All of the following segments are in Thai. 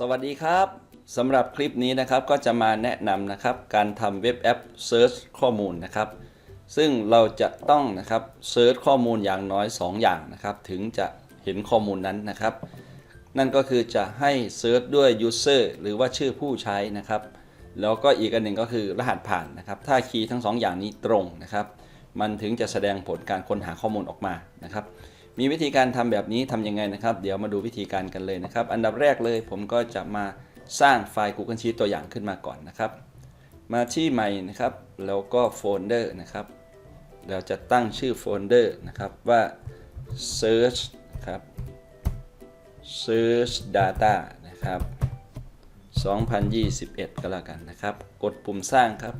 สวัสดีครับสำหรับคลิปนี้นะครับก็จะมาแนะนำนะครับการทำเว็บแอป Search ข้อมูลนะครับ ซึ่งเราจะต้องนะครับ Search ข้อมูลอย่างน้อย 2 อย่างนะครับ ถึงจะเห็นข้อมูลนั้นนะครับ นั่นก็คือจะให้ Search ด้วย User หรือว่าชื่อผู้ใช้นะครับ แล้วก็อีกอันหนึ่งก็คือรหัสผ่านนะครับ ถ้าคีย์ทั้ง 2 อย่างนี้ตรงนะครับ มันถึงจะแสดงผลการค้นหาข้อมูลออกมานะครับ มีวิธีการทำแบบนี้ทำยังไงนะครับ เดี๋ยวมาดูวิธีการกันเลยนะครับ อันดับแรกเลยผมก็จะมาสร้างไฟล์ Google Sheet ตัวอย่างขึ้นมาก่อนนะครับ มาที่ใหม่นะครับ แล้วก็โฟลเดอร์นะครับ เราจะตั้งชื่อโฟลเดอร์นะครับว่า search นะครับ search data นะครับ 2021 ก็แล้วกันนะครับ กดปุ่มสร้างครับ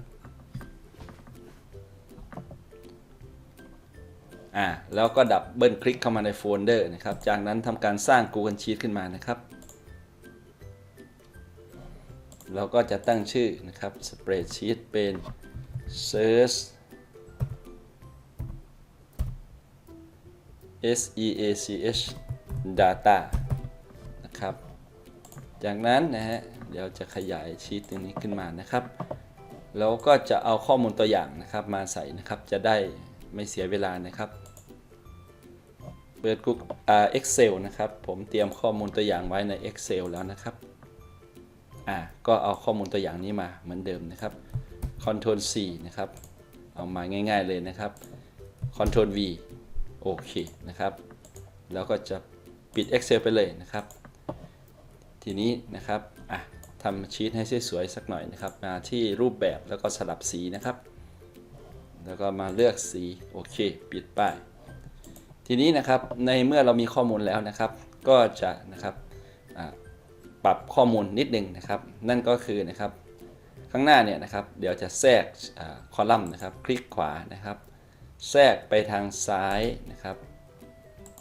อ่าแล้วก็ดับเบิลคลิกเข้ามาในโฟลเดอร์นะครับ จากนั้นทำการสร้าง Google Sheet ขึ้นมานะครับเราก็จะตั้งชื่อนะครับ Spreadsheet เป็น Search S E A C H Data นะครับ จากนั้นนะฮะเดี๋ยวจะขยายชีตตรงนี้ขึ้นมานะครับ แล้วก็จะเอาข้อมูลตัวอย่างนะครับมาใส่นะครับจะได้ ไม่เสียเวลานะครับ เปิด Google อ่า Excel นะครับ ผมเตรียมข้อมูลตัวอย่างไว้ใน Excel แล้วนะครับอ่าก็เอาข้อมูลตัวอย่างนี้มาเหมือนเดิมนะครับ Ctrl C นะครับ เอามาง่าย ๆเลยนะครับ Ctrl V โอเคนะครับ แล้วก็จะปิด Excel ไปเลยนะครับ ทีนี้นะครับอะทำชีตให้สวยๆสักหน่อยนะครับ มาที่รูปแบบแล้วก็สลับสีนะครับ แล้วก็มาเลือกสีโอเค ปิดป้าย ทีนี้นะครับในเมื่อเรามีข้อมูลแล้วนะครับ ก็จะนะครับปรับข้อมูลนิดนึงนะครับ นั่นก็คือนะครับ ข้างหน้าเนี่ยนะครับ เดี๋ยวจะแทรกอคอลัมน์นะครับ คลิกขวานะครับ แทรกไปทางซ้ายนะครับ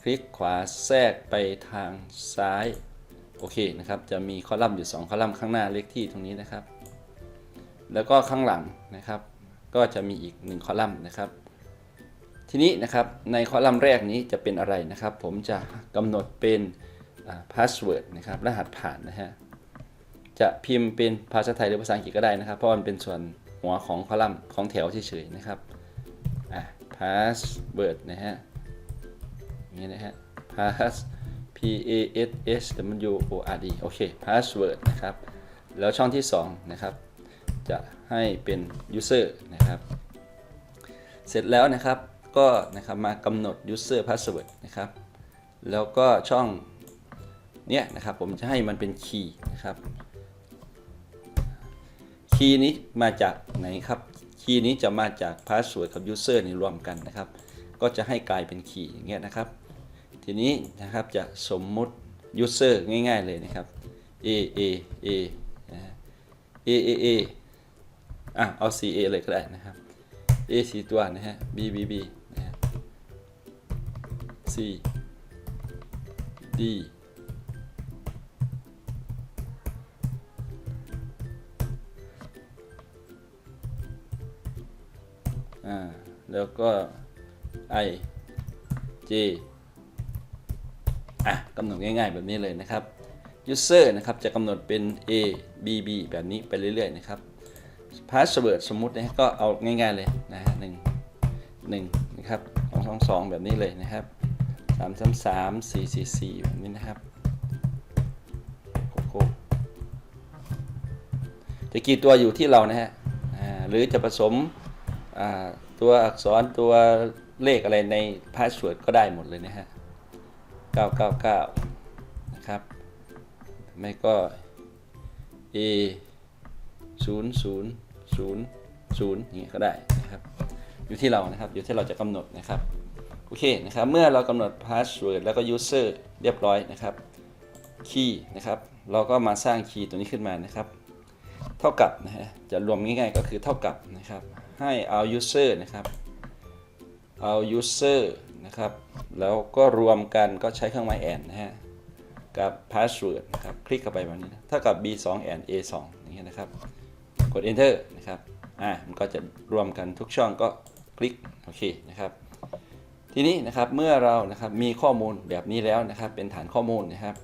คลิกขวาแทรกไปทางซ้ายโอเคนะครับ จะมีคอลัมน์อยู่ 2 คอลัมน์ข้างหน้าเลขที่ตรงนี้นะครับ แล้วก็ข้างหลังนะครับ ก็จะมีอีก 1 คอลัมน์นะครับ ทีนี้นะครับในคอลัมน์แรกนี้จะเป็นอะไรนะครับ ผมจะกำหนดเป็นพาสเวิร์ดนะครับรหัสผ่านนะฮะจะพิมพ์เป็นภาษาไทยหรือภาษาอังกฤษก็ได้นะครับ เพราะมันเป็นส่วนหัวของคอลัมน์ของแถวเฉยๆนะครับอะ password นะฮะอย่างนี้นะฮะ pass p a s s w o r d โอเค password นะครับ แล้วช่องที่ 2 นะครับ จะให้เป็น user นะครับ เสร็จแล้วนะครับก็นะครับมากำหนด user password นะครับ แล้วก็ช่องเนี้ยนะครับผมจะให้มันเป็น key นะครับคีย์นี้มาจากไหนครับ คีย์นี้จะมาจาก password กับ user นี่รวมกันนะครับ ก็จะให้กลายเป็นคีย์อย่างเงี้ยนะครับ ทีนี้นะครับจะสมมุติ user ง่ายๆเลยนะครับ a a a นะฮะ a a a อะเอา c a เลยก็ได้นะครับ a สี่ตัวนะฮะ b b b นะฮะ c d อ่าแล้วก็ i j อะกำหนดง่ายๆแบบนี้เลยนะครับ user นะครับจะกำหนดเป็น a b b แบบนี้ไปเรื่อยๆนะครับ password สมมุตินะก็เอาง่ายๆเลยนะฮะหนึ่งหนึ่งนะครับสองสองสองแบบนี้เลยนะครับสามสามสามสี่สี่สี่แบบนี้นะครับโคโคจะกี่ตัวอยู่ที่เรานะฮะหรือจะผสมตัวอักษรตัวเลขอะไรใน password ก็ได้หมดเลยนะฮะ999 นะครับ ไม่ก็ a 0 0 0 0อย่างเงี้ก็ได้นะครับ อยู่ที่เรานะครับ อยู่ที่เราจะกำหนดนะครับ โอเคนะครับ เมื่อเรากำหนด password แล้วก็ user เรียบร้อยนะครับ key นะครับ เราก็มาสร้าง key ตัวนี้ขึ้นมานะครับ เท่ากับนะฮะ จะรวมง่ายๆก็คือเท่ากับนะครับ ให้เอา user นะครับ เอา user นะครับ แล้วก็รวมกันก็ใช้เครื่องหมาย and นะฮะกับ password นะครับ คลิกเข้าไปแบบนี้ เท่ากับ b 2 and a 2อย่างเงี้ยนะครับ กด enter นะครับ อ่า มันก็จะรวมกันทุกช่องก็คลิก โอเคนะครับ ทีนี้นะครับ เมื่อเรานะครับ มีข้อมูลแบบนี้แล้วนะครับ เป็นฐานข้อมูลนะครับ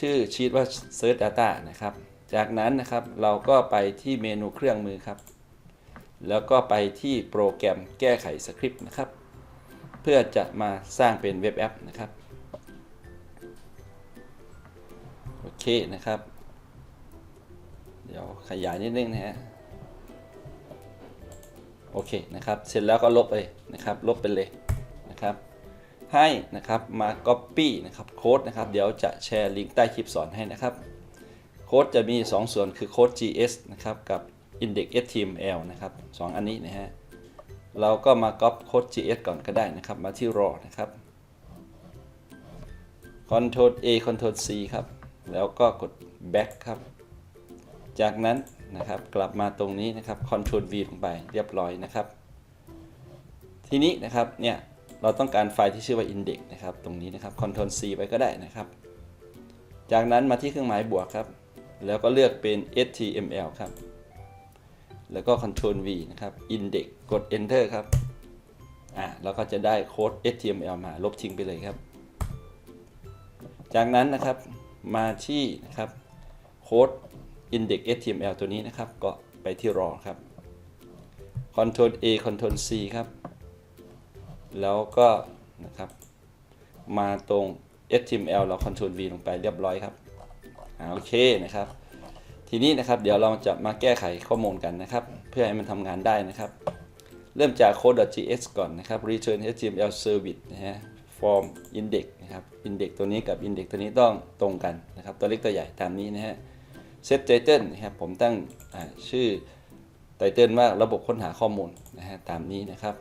ชื่อชีตว่า Search Data นะครับ จากนั้นนะครับ เราก็ไปที่เมนูเครื่องมือครับ แล้วก็ไปที่โปรแกรมแก้ไขสคริปต์นะครับ เพื่อจะมาสร้างเป็นเว็บแอปนะครับ โอเคนะครับ เดี๋ยวขยายนิดนึงนะฮะโอเคนะครับเสร็จแล้วก็ลบเลยนะครับลบไปเลยนะครับ ให้นะครับมา Copy นะครับโค้ดนะครับเดี๋ยวจะแชร์ลิงก์ใต้คลิปสอนให้นะครับโค้ดจะมี 2 ส่วนคือโค้ด GS นะครับกับ Index HTML นะครับสองอันนี้นะฮะเราก็มา Copy โค้ด GS ก่อนก็ได้นะครับมาที่ raw นะครับ Ctrl A Ctrl C ครับแล้วก็กด back ครับ จากนั้นนะครับกลับมาตรงนี้นะครับ Ctrl V ลงไปเรียบร้อยนะครับ ทีนี้นะครับเนี่ยเราต้องการไฟล์ที่ชื่อว่า index นะครับ ตรงนี้นะครับ Ctrl C ไปก็ได้นะครับ จากนั้นมาที่เครื่องหมายบวกครับ แล้วก็เลือกเป็น html ครับ แล้วก็ Ctrl V นะครับ index กด enter ครับอ่าเราก็จะได้โค้ด html มาลบทิ้งไปเลยครับ จากนั้นนะครับมาที่นะครับโค้ด index html ตัวนี้นะครับ ก็ไปที่ raw ครับ Ctrl A Ctrl C ครับ แล้วก็นะครับ มาตรง html เรา Ctrl V ลงไปเรียบร้อยครับอโอเคนะครับ ทีนี้นะครับเดี๋ยวเราจะมาแก้ไขข้อมูลกันนะครับ เพื่อให้มันทำงานได้นะครับ เริ่มจาก code.js ก่อนนะครับ return html service นะฮะ form index นะครับ index ตัวนี้กับ index ตัวนี้ต้องตรงกันนะครับ ตัวเล็กตัวใหญ่ตามนี้นะฮะ set title นะครับผมตั้งชื่อ title ว่าระบบค้นหาข้อมูลนะฮะตามนี้นะครับ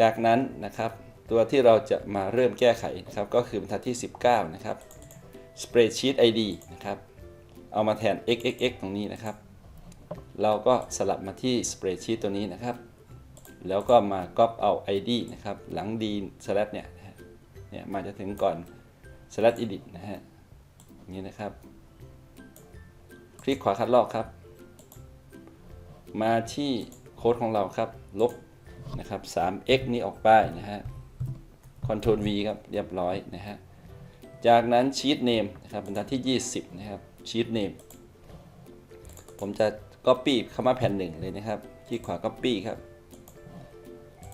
จากนั้นนะครับตัวที่เราจะมาเริ่มแก้ไขนะครับก็คือบรรทัดที่ 19 นะครับ spreadsheet id นะครับ เอามาแทน xxx ตรงนี้นะครับ เราก็สลับมาที่ spreadsheet ตัวนี้นะครับ แล้วก็มา copy เอา id นะครับ หลัง d slash เนี่ยเนี่ยมาจะถึงก่อน slash edit นะฮะอย่างนี้นะครับ ลิกขวาคัดลอกครับ มาที่โค้ดของเราครับ ลบนะครับ 3x นี้ออกไปนะฮะ Ctrl V ครับ เรียบร้อยนะฮะ จากนั้น sheet name นะครับบรรทัดที่ 20 นะครับ sheet name ผมจะ copy คำว่าแผ่นหนึ่งเลยนะครับคลิกขวา copy ครับ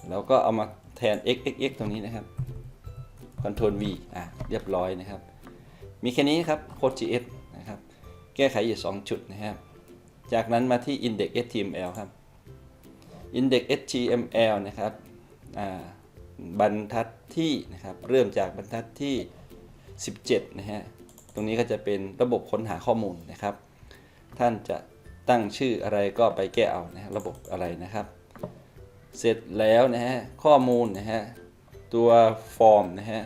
แล้วก็เอามาแทน x x x ตรงนี้นะครับ Ctrl V อะ เรียบร้อยนะครับ มีแค่นี้ครับ code GS แก้ไขอยู่ 2 จุดนะครับ จากนั้นมาที่ index html ครับ index html นะครับบรรทัดที่นะครับเริ่มจากบรรทัดที่ 17 นะฮะ ตรงนี้ก็จะเป็นระบบค้นหาข้อมูลนะครับ ท่านจะตั้งชื่ออะไรก็ไปแก้เอานะฮะระบบอะไรนะครับ เสร็จแล้วนะฮะข้อมูลนะฮะตัวฟอร์มนะฮะ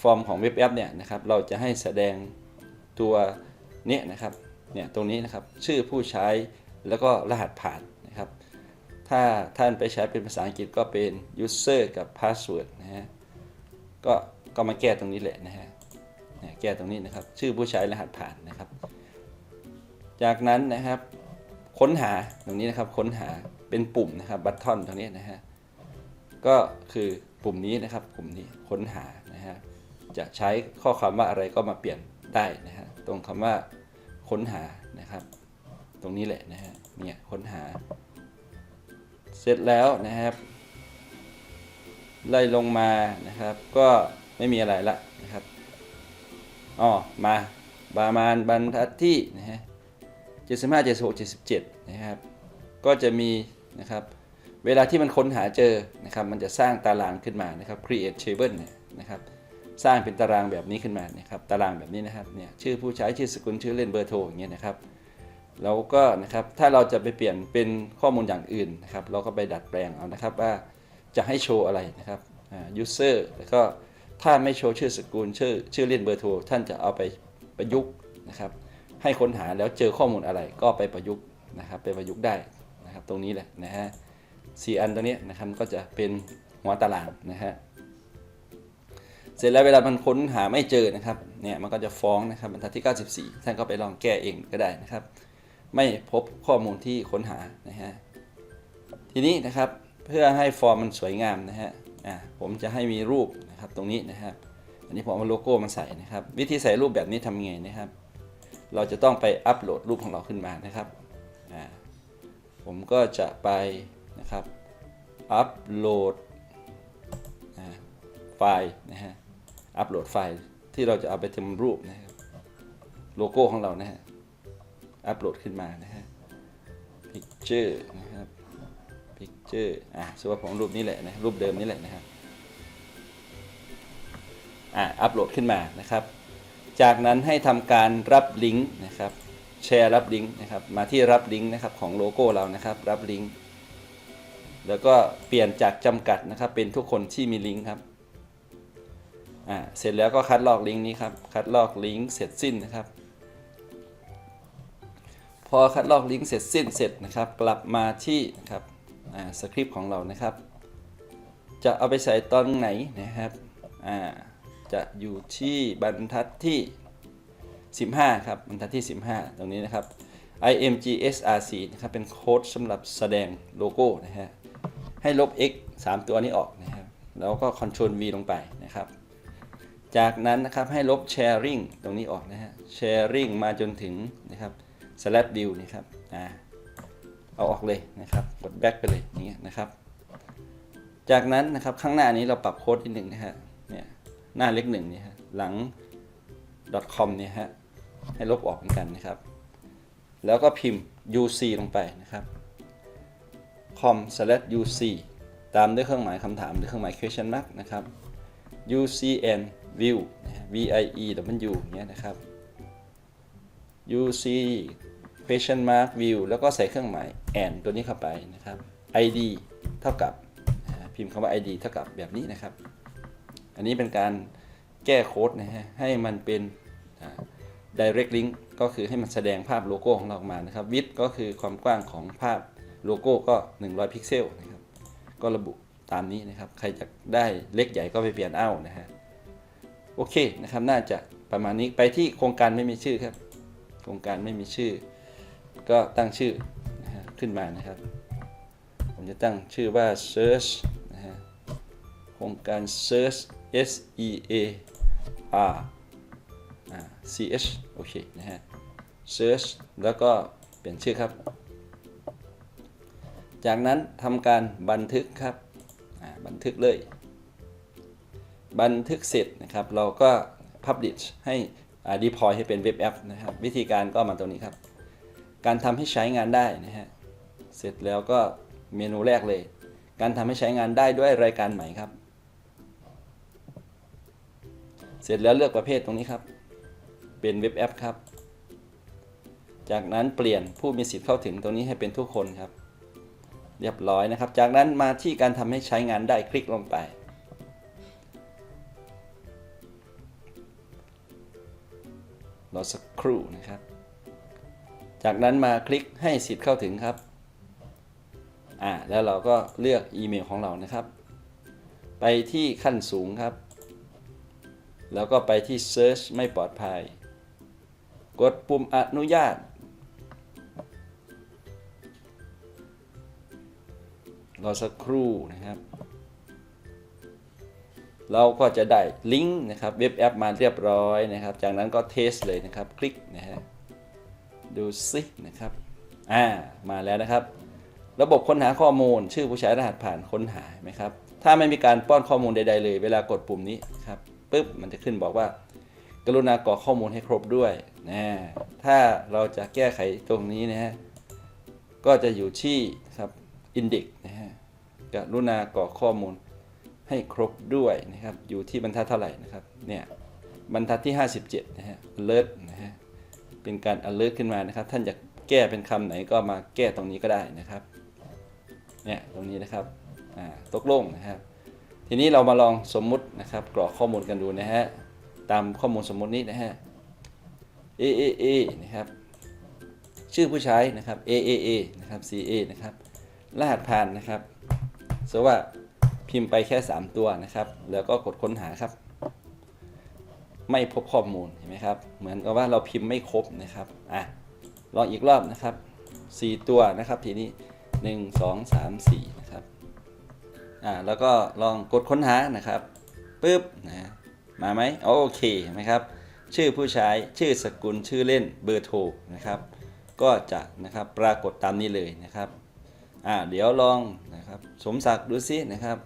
ฟอร์มของเว็บแอปเนี่ยนะครับเราจะให้แสดงตัว เนี้ยนะครับเนี่ยตรงนี้นะครับชื่อผู้ใช้แล้วก็รหัสผ่านนะครับ ถ้าท่านไปใช้เป็นภาษาอังกฤษก็เป็น user กับ password นะฮะก็ก็มาแก้ตรงนี้แหละนะฮะเนี่ยแก้ตรงนี้นะครับ ชื่อผู้ใช้รหัสผ่านนะครับ จากนั้นนะครับค้นหาตรงนี้นะครับค้นหาเป็นปุ่มนะครับบัตทอนตรงนี้นะฮะก็คือปุ่มนี้นะครับปุ่มนี้ค้นหานะฮะจะใช้ข้อความว่าอะไรก็มาเปลี่ยนได้นะฮะตรงคำว่า ค้นหานะครับ ตรงนี้แหละนะฮะเนี่ยค้นหา เสร็จแล้วนะครับ ไล่ลงมานะครับ ก็ไม่มีอะไรละนะครับอ๋อมาประมาณบรรทัดที่นะฮะ75 76 77นะครับ ก็จะมีนะครับเวลาที่มันค้นหาเจอนะครับ มันจะสร้างตารางขึ้นมานะครับ create table นะครับ สร้างเป็นตารางแบบนี้ขึ้นมานะครับตารางแบบนี้นะครับเนี่ยชื่อผู้ใช้ชื่อสกุลชื่อเล่นเบอร์โทรอย่างเงี้ยนะครับแล้วก็นะครับถ้าเราจะไปเปลี่ยนเป็นข้อมูลอย่างอื่นนะครับ เราก็ไปดัดแปลงเอานะครับว่าจะให้โชว์อะไรนะครับอ่า user แล้วก็ถ้าไม่โชว์ชื่อสกุลชื่อชื่อเล่นเบอร์โทรท่านจะเอาไปประยุกต์นะครับ ให้ค้นหาแล้วเจอข้อมูลอะไรก็ไปประยุกต์นะครับไปประยุกต์ได้นะครับ ตรงนี้แหละนะฮะสี่อันตัวนี้นะครับก็จะเป็นหัวตารางนะฮะ เสร็จแล้วเวลามันค้นหาไม่เจอนะครับเนี่ยมันก็จะฟ้องนะครับบรรทัดที่ 94 ท่านก็ไปลองแก้เองก็ได้นะครับ ไม่พบข้อมูลที่ค้นหานะฮะทีนี้นะครับเพื่อให้ฟอร์มมันสวยงามนะฮะอ่าผมจะให้มีรูปนะครับตรงนี้นะครับ อันนี้ผมเอาโลโก้มาใส่นะครับ วิธีใส่รูปแบบนี้ทำไงนะครับ เราจะต้องไปอัปโหลดรูปของเราขึ้นมานะครับอ่าผมก็จะไปนะครับอัปโหลดอ่าไฟล์นะฮะ อัปโหลดไฟล์ที่เราจะเอาไปทำรูปนะครับโลโก้ของเรานะฮะอัปโหลดขึ้นมานะฮะ picture นะครับ picture อะสว่าผมรูปนี้แหละนะรูปเดิมนี่แหละนะครับอ่าอัปโหลดขึ้นมานะครับ จากนั้นให้ทำการรับลิงก์นะครับแชร์รับลิงก์นะครับมาที่รับลิงก์นะครับของโลโก้เรานะครับ รับลิงก์แล้วก็เปลี่ยนจากจำกัดนะครับเป็นทุกคนที่มีลิงก์ครับ อ่าเสร็จแล้วก็คัดลอกลิงก์นี้ครับ คัดลอกลิงก์เสร็จสิ้นนะครับ พอคัดลอกลิงก์เสร็จสิ้นเสร็จนะครับ กลับมาที่นะครับอ่าสคริปต์ของเรานะครับ จะเอาไปใส่ตอนไหนนะครับอ่าจะอยู่ที่บรรทัดที่ 15 ครับ บรรทัดที่ 15 ตรงนี้นะครับ imgsrc นะครับ เป็นโค้ดสำหรับแสดงโลโก้นะฮะ ให้ลบ x 3 ตัวนี้ออกนะครับ แล้วก็ Ctrl V ลงไปนะครับ จากนั้นนะครับให้ลบ sharing ตรงนี้ออกนะฮะ sharing มาจนถึงนะครับ slash view นี่ครับอ่าเอาออกเลยนะครับ กด back ไปเลยอย่างเงี้ยนะครับ จากนั้นนะครับข้างหน้านี้เราปรับโค้ดนิดหนึ่งนะฮะเนี่ยหน้าเล็กหนึ่งนี่ฮะหลัง .com เนี่ยฮะให้ลบออกเหมือนกันนะครับ แล้วก็พิมพ์ uc ลงไปนะครับ com slash uc ตามด้วยเครื่องหมายคำถามหรือเครื่องหมาย question mark นะครับ ucn view vie w เนี่ยนะครับ uc question mark view แล้วก็ใส่เครื่องหมาย and ตัวนี้เข้าไปนะครับ id เท่ากับพิมพ์คำว่า id เท่ากับแบบนี้นะครับ อันนี้เป็นการแก้โค้ดนะฮะให้มันเป็น direct link ก็คือให้มันแสดงภาพโลโก้ของเราออกมานะครับ width ก็คือความกว้างของภาพโลโก้ก็ 100 พิกเซลนะครับ ก็ระบุตามนี้นะครับ ใครจะได้เล็กใหญ่ก็ไปเปลี่ยนเอานะฮะ โอเคนะครับน่าจะประมาณนี้ไปที่โครงการไม่มีชื่อครับ โครงการไม่มีชื่อ ก็ตั้งชื่อนะฮะขึ้นมานะครับ ผมจะตั้งชื่อว่า search นะฮะโครงการ search S E A R C H โอเคนะฮะ search แล้วก็เปลี่ยนชื่อครับ จากนั้นทำการบันทึกครับบันทึกเลย บันทึกเสร็จนะครับ เราก็ publish ให้ deploy ให้เป็นเว็บแอปนะครับ วิธีการก็มาตรงนี้ครับ การทำให้ใช้งานได้นะฮะเสร็จแล้วก็เมนูแรกเลย การทำให้ใช้งานได้ด้วยรายการใหม่ครับ เสร็จแล้วเลือกประเภทตรงนี้ครับ เป็นเว็บแอปครับ จากนั้นเปลี่ยนผู้มีสิทธิ์เข้าถึงตรงนี้ให้เป็นทุกคนครับ เรียบร้อยนะครับ จากนั้นมาที่การทำให้ใช้งานได้คลิกลงไป อสักครู่นะครับ จากนั้นมาคลิกให้สิทธิ์เข้าถึงครับอ่าแล้วเราก็เลือกอีเมลของเรานะครับ ไปที่ขั้นสูงครับ แล้วก็ไปที่ Search ไม่ปลอดภัย กดปุ่มอนุญาต รอสักครู่นะครับ เราก็จะได้ลิงก์นะครับเว็บแอปมาเรียบร้อยนะครับ จากนั้นก็เทสเลยนะครับ คลิกนะฮะดูซินะครับอ่ามาแล้วนะครับ ระบบค้นหาข้อมูล ชื่อผู้ใช้รหัสผ่านค้นหาไหมครับ ถ้าไม่มีการป้อนข้อมูลใด ๆ เลย เวลากดปุ่มนี้ครับปุ๊บมันจะขึ้นบอกว่า กรุณากรอกข้อมูลให้ครบด้วยนะถ้าเราจะแก้ไขตรงนี้นะฮะก็จะอยู่ที่ครับ index นะฮะกรุณากรอกข้อมูล ให้ครบด้วยนะครับ อยู่ที่บรรทัดเท่าไหร่นะครับ เนี่ยบรรทัดที่ 57 นะฮะ alert นะฮะ เป็นการ alert ขึ้นมานะครับ ท่านอยากแก้เป็นคำไหนก็มาแก้ตรงนี้ก็ได้นะครับ เนี่ยตรงนี้นะครับ อ่า ตกลงนะครับ ทีนี้เรามาลองสมมุตินะครับ กรอกข้อมูลกันดูนะฮะ ตามข้อมูลสมมุตินี้นะฮะ A A A นะครับ ชื่อผู้ใช้นะครับ A A A นะครับ C A นะครับ รหัสผ่านนะครับสว่า พิมพ์ไปแค่ 3 ตัวนะครับ แล้วก็กดค้นหาครับ ไม่พบข้อมูลเห็นไหมครับ เหมือนกับว่าเราพิมพ์ไม่ครบนะครับอะลองอีกรอบนะครับ 4 ตัวนะครับทีนี้ 1 2 3 4 นะครับอ่าแล้วก็ลองกดค้นหานะครับปึ๊บนะมาไหมโอเคเห็นไหมครับ ชื่อผู้ใช้ชื่อสกุลชื่อเล่นเบอร์โทรนะครับ ก็จะนะครับปรากฏตามนี้เลยนะครับ อ่าเดี๋ยวลองนะครับสมศักดิ์ดูซินะครับ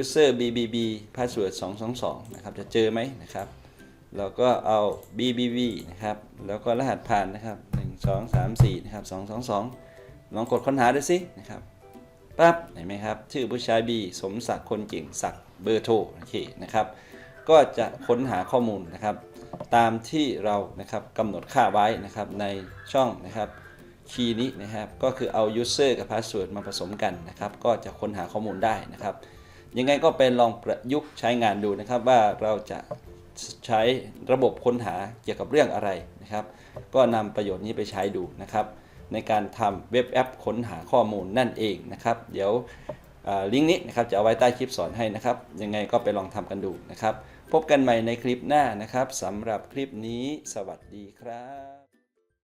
user bbb password 222นะครับจะเจอไหมนะครับ เราก็เอา bbb นะครับแล้วก็รหัสผ่านนะครับ 1 2 3 4นะครับ222 ลองกดค้นหาดูสินะครับปั๊บเห็นไหมครับ ชื่อผู้ใช้ B สมศักดิ์คนเก่งศักดิ์เบอร์โทรโอเคนะครับ ก็จะค้นหาข้อมูลนะครับ ตามที่เรานะครับกำหนดค่าไว้นะครับในช่องนะครับ คีย์นี้นะครับ ก็คือเอา user กับ password มาผสมกันนะครับ ก็จะค้นหาข้อมูลได้นะครับ ยังไงก็เป็นลองประยุกต์ใช้งานดูนะครับ ว่าเราจะใช้ระบบค้นหาเกี่ยวกับเรื่องอะไรนะครับ ก็นำประโยชน์นี้ไปใช้ดูนะครับ ในการทำเว็บแอปค้นหาข้อมูลนั่นเองนะครับ เดี๋ยวลิงก์นี้นะครับจะเอาไว้ใต้คลิปสอนให้นะครับ ยังไงก็ไปลองทำกันดูนะครับ พบกันใหม่ในคลิปหน้านะครับสำหรับคลิปนี้ สวัสดีครับ